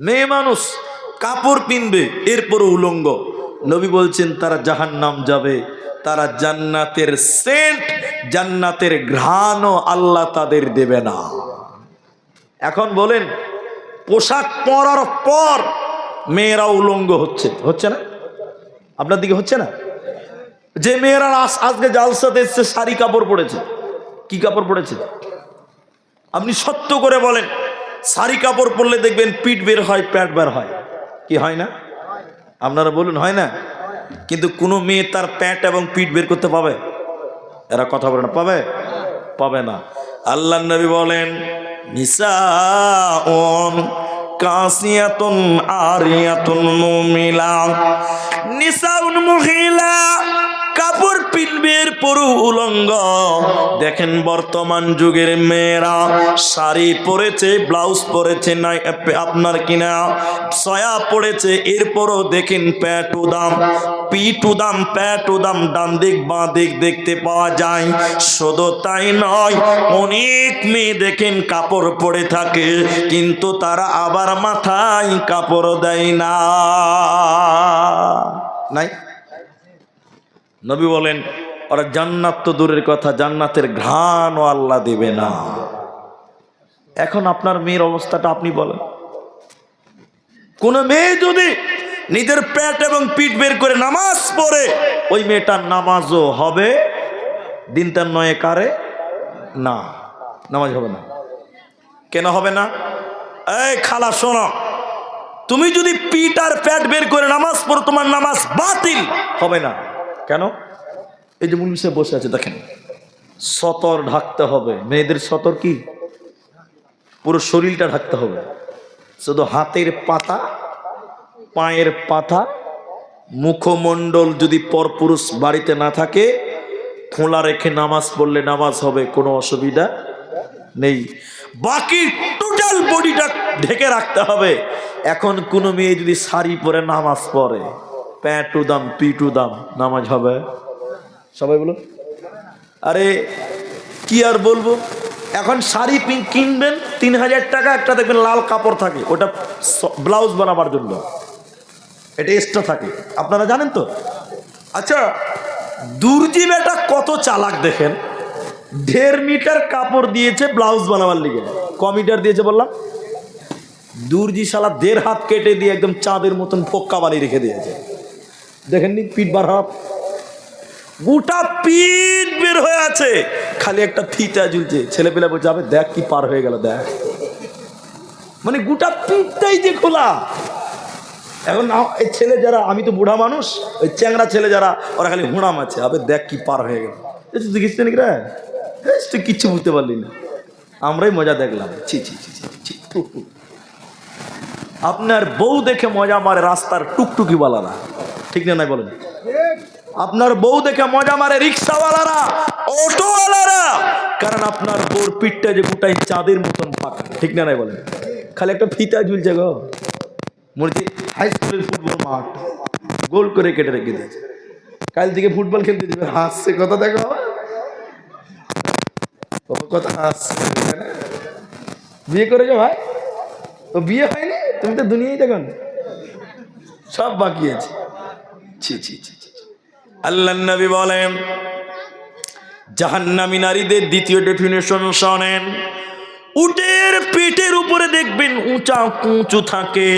মেয়ে মানুষ, কাপড় পিনবে এরপর উলঙ্গ। নবী বলছেন, তারা জাহান নাম যাবে, তারা জান্নাতের সেন্ট, জান্নাতের ঘ্রাণও আল্লাহ তাদের দেবে না। এখন বলেন, পোশাক পরার পর মেয়েরা উলঙ্গ হচ্ছে হচ্ছে না? আপনার দিকে হচ্ছে না? যে মেয়েরা আজ- আজকে জালসাতে এসছে, শাড়ি কাপড় পরেছে। কি কাপড় পরেছে? আপনি সত্য করে বলেন শাড়ি কাপড় পরলে দেখবেন পিঠ বের হয়, প্যাট বের হয়। কি হয় না? আপনারা বলুন, হয় না? কিন্তু কোনো মেয়ে তার প্যাট এবং পিঠ বের করতে পাবে? এরা কথা বলে না, পাবে? পাবে না। আল্লাহ নবী বলেন, নিসাউন কাসিয়াতুন আরিয়াতুন মুমিলা। নিসাউন মহিলা কাপড় পিলবের পরু উলঙ্গ। দেখেন বর্তমান যুগের মেয়েরা, শাড়ি পরেছে, ব্লাউজ পরেছে, নাই আপনার কিনা, সয়া পড়েছে, এরপরও দেখেন প্যাট উদাম পিঠ উদাম প্যাট উদাম ডান দিক, বাঁ দিক দেখতে পাওয়া যায়। শুধু তাই নয়, অনেক মেয়ে দেখেন কাপড় পরে থাকে, কিন্তু তারা আবার মাথায় কাপড় দেয় না। নাই? নবী বলেন, ওরা জান্নাত তো দূরের কথা, জান্নাতের ঘ্রাণও আল্লাহ দেবে না। এখন আপনার মেয়ের অবস্থাটা আপনি বলেন। কোন মেয়ে যদি নিজের পেট এবং পিঠ বের করে নামাজ পড়ে, ওই মেয়েটার নামাজও হবে দিন তার নয় কারে? না, নামাজ হবে না। কেন হবে না? এই খালা, শোনো। তুমি যদি পিঠ আর পেট বের করে নামাজ পড়ো, তোমার নামাজ বাতিল হবে না। কেন? এই যে মুনিষে বসে আছে, দেখেন। সতর ঢাকতে হবে। মেয়েদের সতর কি? পুরো শরীরটা ঢাকতে হবে। শুধু হাতের পাতা, পায়ের পাতা, মুখমণ্ডল যদি পরপুরুষ বাড়িতে না থাকে, খোলা রেখে নামাজ পড়লে নামাজ হবে, কোনো অসুবিধা নেই। বাকি টোটাল বডিটা ঢেকে রাখতে হবে। এখন কোনো মেয়ে যদি শাড়ি পরে নামাজ পড়ে প্যান্ট উদাম পিট দাম, নামাজ হবে। সবাই বলো আরে, কি আর বলব? এখন শাড়ি কিনবেন, তিন হাজার টাকা একটা দেখবেন লাল কাপড় থাকে। ওটা ব্লাউজ বানাবার জন্য। এটা এক্সট্রা থাকে। আপনারা জানেন তো? আচ্ছা দুর্জি বেটা কত চালাক দেখেন? দেড় মিটার কাপড় দিয়েছে ব্লাউজ বানাবার লিগে। ক মিটার দিয়েছে বললাম? দুর্জি শালা দেড় হাত কেটে দিয়ে একদম চাঁদের মতন ফোক্কা বানিয়ে রেখে দিয়েছে। দেখেননি, পিঠ বার হাত গোটা পিঠ বের হয়ে আছে। খালি একটা ফিটা ঝুলছে। ছেলে পেলে বলছে, আবে, দেখ কি পার হয়ে গেল, দেখ। মানে গোটা পিঠটাই যে খোলা। এখন আ- এই ছেলে যারা, আমি তো বুড়া মানুষ, ওই চ্যাংরা ছেলে যারা, ওরা খালি হুড়াম আছে। আবে, দেখ কি পার হয়ে গেল। তুই দেখিস নাকি রে? তুই কিচ্ছু বুঝতে পারলি না। আমরাই মজা দেখলাম। ছি ছি ছি ছি। আপনার বউ দেখে মজা মারে রাস্তার টুকটুকি বালারা ঠিক না নাই বলেন। আপনার বউ দেখে মজা মারে রিক্সাওয়ালারা, অটোওয়ালারা। কারণ আপনার বউর পিঠটা যে গোটাই চাঁদের মতন ফাঁকা ঠিক না নাই বলেন? খালি একটা ফিতা ঝুলছে গো। মনে হাই স্কুলের ফুটবল মাঠ, গোল করে কেটে রেখে দিয়েছে। কাল থেকে ফুটবল খেলতে যাবে, হাসছে, কথা দেখো। কথা হাসছে বিয়ে করেছ ভাই? তো বিয়ে হয়নি? তুমি তো দুনিয়াই দেখো। সব বাকি আছে। ছি ছি ছি। আল্লাহ নবী বলেন, জাহান্নামী নারীদের দ্বিতীয় ডেফিনেশন শোনেন, উটের পেটের উপরে দেখবেন উঁচা কুঁচু থাকে।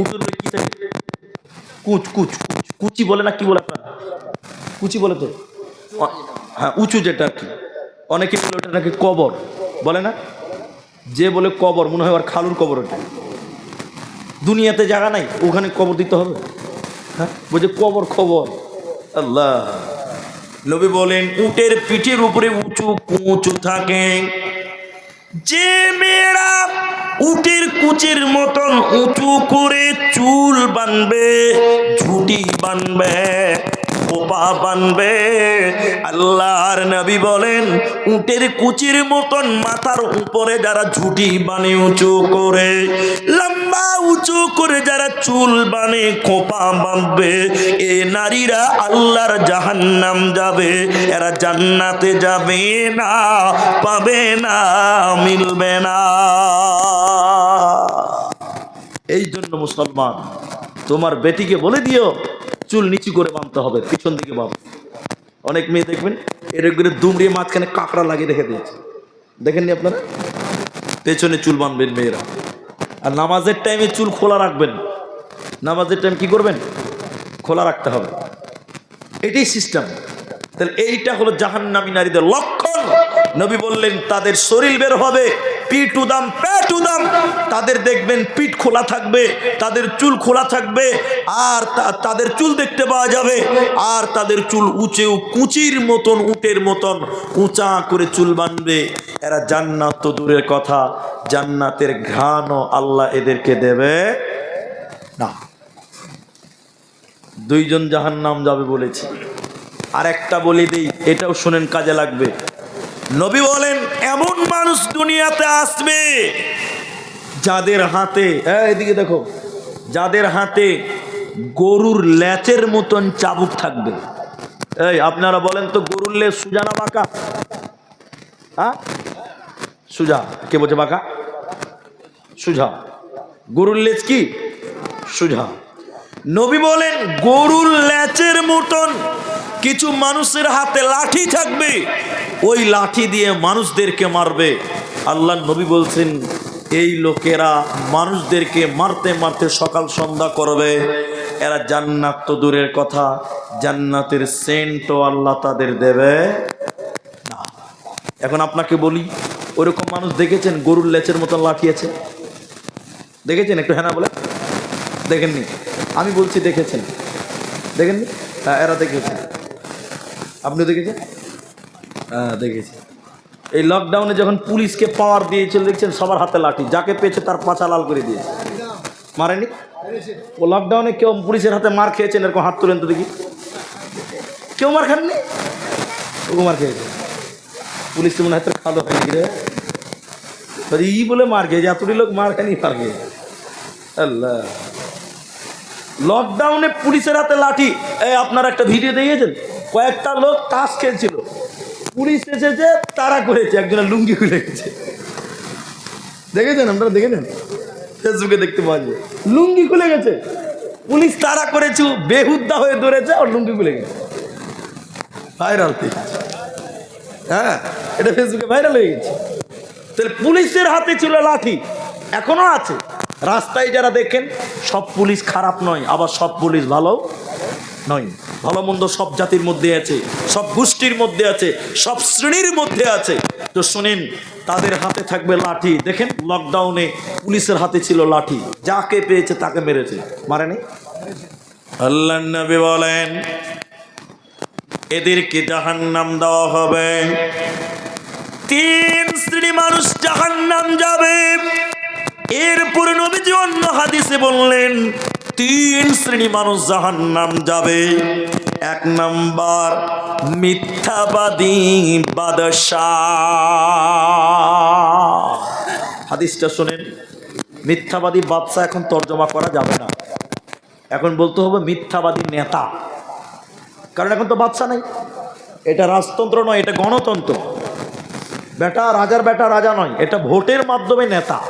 উটের কি থাকে? কুচ কুচ কুচ। বলে না কি বলে আপনারা? কুচি বলে তো? হ্যাঁ উঁচু যেটা কি। অনেকে বলে ওটা নাকি কবর। বলে না? যে বলে কবর, মনে হয় আর খালুর কবর ওটা। দুনিয়াতে জায়গা নাই, ওখানে কবর দিতে হবে। হ্যাঁ? বলছে কবর, খবর। আল্লাহ। নবী বলেন, উটের পিঠের উপরে উঁচু কুঁচু থাকে। যে মেয়েরা উটের কুচের মতন উঁচু করে চুল বানবে, ঝুটি বানবে খোপা বানবে। আল্লাহর নবী বলেন, উটের কুচির মতন মাথার উপরে যারা ঝুটি বানে উঁচু করে, লম্বা উঁচু করে যারা চুল বানে খোপা বাঁধবে, এ নারীরা আল্লাহর জাহান্নাম যাবে, এরা জান্নাতে যাবে না, পাবে না, মিলবে না। এই জন্য মুসলমান, তোমার বেটিকে বলে দিও চুল নিচু করে বাঁধতে হবে, পিছন দিকে বাঁধ। অনেক মেয়ে দেখবেন এরকম করে দুমড়িয়ে মাঝখানে কাঁকড়া লাগিয়ে রেখে দিয়েছে। দেখেননি আপনারা? পেছনে চুল বাঁধবেন মেয়েরা। আর নামাজের টাইমে চুল খোলা রাখবেন নামাজের টাইম কি করবেন? খোলা রাখতে হবে। এটাই সিস্টেম তাহলে এইটা হলো জাহান্নামী নারীদের লক্ষণ। নবী বললেন, তাদের শরীর বের হবে। পিঠ উদাম, পেট উদাম। তাদের দেখবেন পিঠ খোলা থাকবে, তাদের চুল খোলা থাকবে, আর তাদের চুল দেখতে পাওয়া যাবে, আর তাদের চুল উঁচে কুচির মতন, উটের মতন উঁচা করে চুল বানবে। এরা জান্নাত তো দূরের কথা, জান্নাতের ঘ্রাণও আল্লাহ এদেরকে দেবে না। দুইজন জাহান নাম যাবে বলেছি। আর একটা বলে দিই, এটাও শুনেন কাজে লাগবে। নবী বলেন, এমন মানুষ দুনিয়াতে আসবে যাদের হাতে এদিকে দেখো, যাদের হাতে গরুর ল্যাচের মতন চাবুক থাকবে। এই, আপনারা বলেন তো, গরুর লেজ সুজানা বাঁকা? হ্যাঁ? সুজা, কে বলছে বাঁকা? সুজা। গরুর লেজ কি? সুজা। নবী বলেন, গরুর ল্যাচের মতন কিছু মানুষের হাতে লাঠি থাকবে ওই লাঠি দিয়ে মানুষদেরকে মারবে। আল্লাহ নবী বলছেন, এই লোকেরা মানুষদেরকে মারতে মারতে সকাল সন্ধ্যা করবে। এরা জান্নাত তো দূরের কথা, জান্নাতের সেন্টও আল্লাহ তাদের দেবে না। এখন আপনাকে বলি, ওরকম মানুষ দেখেছেন, গরুর লেচের মতন লাঠি আছে? দেখেছেন? একটু হ্যাঁ বলে? দেখেননি? আমি বলছি দেখেছেন। দেখেননি? হ্যাঁ এরা দেখেছেন আপনি দেখেছেন? হ্যাঁ দেখেছি। এই লকডাউনে যখন পুলিশকে পাওয়ার দিয়েছিল, দেখছেন, সবার হাতে লাঠি। যাকে পেয়েছে তার পাছা লাল করে দিয়েছে। মারেনি? ও লকডাউনে কেউ পুলিশের হাতে মার খেয়েছেন এরকম হাত তুলেন তো দেখি। কেউ মার খাননি? ও মার খেয়েছে। পুলিশ তো মনে হয় তোর রে। ই বলে মার খেয়েছে, এতটি লোক মার খানি মার খেয়েছে। আল্লাহ। লকডাউনে পুলিশের হাতে লাঠি। আপনারা একটা ভিডিও দিয়েছেন কয়েকটা লোক তাস খেলছিল। পুলিশ এসেছে, তারা করেছে, একজনের লুঙ্গি খুলে গেছে। দেখেছেন আপনারা, দেখেছেন? ফেসবুকে দেখতে পাওয়া যায়। লুঙ্গি খুলে গেছে। পুলিশ তারা করেছে বেহুদ্দা হয়ে ধরেছে, আর লুঙ্গি খুলে গেছে। ভাইরাল হ্যাঁ এটা ফেসবুকে ভাইরাল হয়ে গেছে। তাহলে পুলিশের হাতে ছিল লাঠি, এখনও আছে। রাস্তায় যারা দেখেন, সব পুলিশ খারাপ নয়, আবার সব পুলিশ ভালো। নয়। ভালো মন্দ সব জাতির মধ্যে আছে, সব গোষ্ঠীর মধ্যে আছে, সব শ্রেণির মধ্যে আছে। তো শোনেন, তাদের হাতে থাকবে লাঠি। দেখেন লকডাউনে পুলিশের হাতে ছিল লাঠি। যাকে পেয়েছে তাকে মেরেছে। মারেনি আল্লাহ বলেন, এদেরকে জাহান্নাম দেওয়া হবে। তিন শ্রেণি মানুষ জাহান্নাম যাবে। এরপরে নবীজি অন্য হাদিসে বললেন তিন শ্রেণি মানুষ জাহান নাম যাবে। এক নাম্বার, মিথ্যাবাদী বাদশাহ। হাদিসটা শোনেন, মিথ্যাবাদী বাদশাহ এখন তর্জমা করা যাবে না। এখন বলতে হবে মিথ্যাবাদী নেতা। কারণ এখন তো বাচ্চা নেই। এটা রাজতন্ত্র নয়, এটা গণতন্ত্র। বেটা রাজার বেটা রাজা নয়, এটা ভোটের মাধ্যমে নেতা।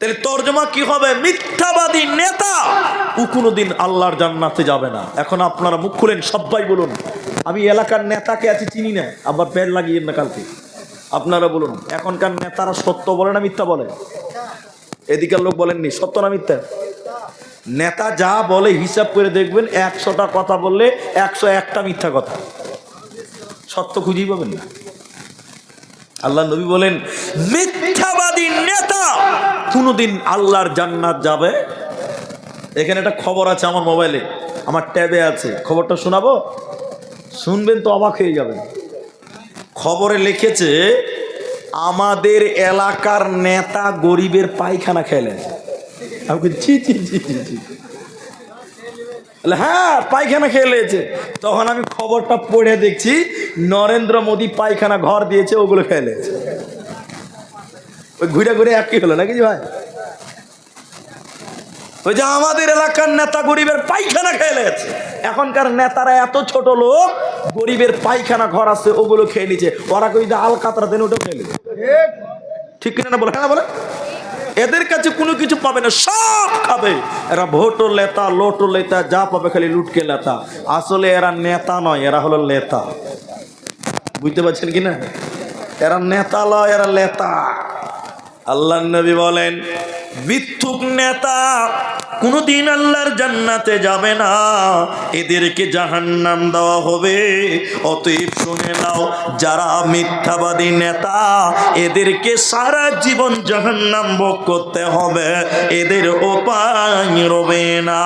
তাহলে তর্জমা কি হবে? মিথ্যাবাদী নেতা! ও কোনোদিন আল্লাহর জান্নাতে যাবে না। এখন আপনারা মুখ খুলেন, সবাই বলুন। আমি এলাকার নেতাকে আছি, চিনি না। আবার প্যার লাগিয়ে না কালকে। আপনারা বলুন, এখনকার নেতারা সত্য বলে না মিথ্যা বলে? এদিকের লোক বলেননি, সত্য না মিথ্যা? নেতা যা বলে হিসাব করে দেখবেন, একশোটা কথা বললে একশো একটা মিথ্যা কথা। সত্য খুঁজেই পাবেন না। আল্লাহ নবী বলেন, মিথ্যাবাদী নেতা! কোনোদিন আল্লাহর জান্নাত যাবে। এখানে একটা খবর আছে আমার মোবাইলে আমার ট্যাবে আছে। খবরটা শোনাবো? শুনবেন তো অবাক হয়ে যাবেন। খবরে লিখেছে আমাদের এলাকার নেতা গরিবের পায়খানা খেলে আমি বলছি, ছি ছি ছি ছি ছি। বলে, হ্যাঁ পায়খানা খেয়ে তখন আমি খবরটা পড়ে দেখছি নরেন্দ্র মোদী পায়খানা ঘর দিয়েছে ওগুলো খেয়ে লেছে ওই ঘুরে ঘুরে একই হলো নাকি ভাই? ওই যে আমাদের এলাকার নেতা গরিবের পায়খানা খেয়ে লেছে এখনকার নেতারা এত ছোট লোক, গরিবের পায়খানা ঘর আছে, ওগুলো খেয়ে নিচ্ছে ওরা কই যে আল কাতরা দেন, ওটাও খেয়ে ঠিক কিনা না বলে? হ্যাঁ বলে? এদের কাছে কোনো কিছু পাবে না, সব খাবে। এরা ভোটো লেতা লোটো লেতা যা পাবে খালি লুটকে লেতা আসলে এরা নেতা নয়, এরা হলো লেতা বুঝতে পারছেন কি না এরা নেতা লয়, এরা লেতা আল্লাহ নবী বলেন, বিথুক নেতা কোনদিন আল্লাহর জান্নাতে যাবে না। এদেরকে জাহান্নাম দেওয়া হবে। অতএব শুনে নাও, যারা মিথ্যাবাদী নেতা, এদেরকে সারা জীবন জাহান্নাম ভোগ করতে হবে। এদের উপায় রবে না।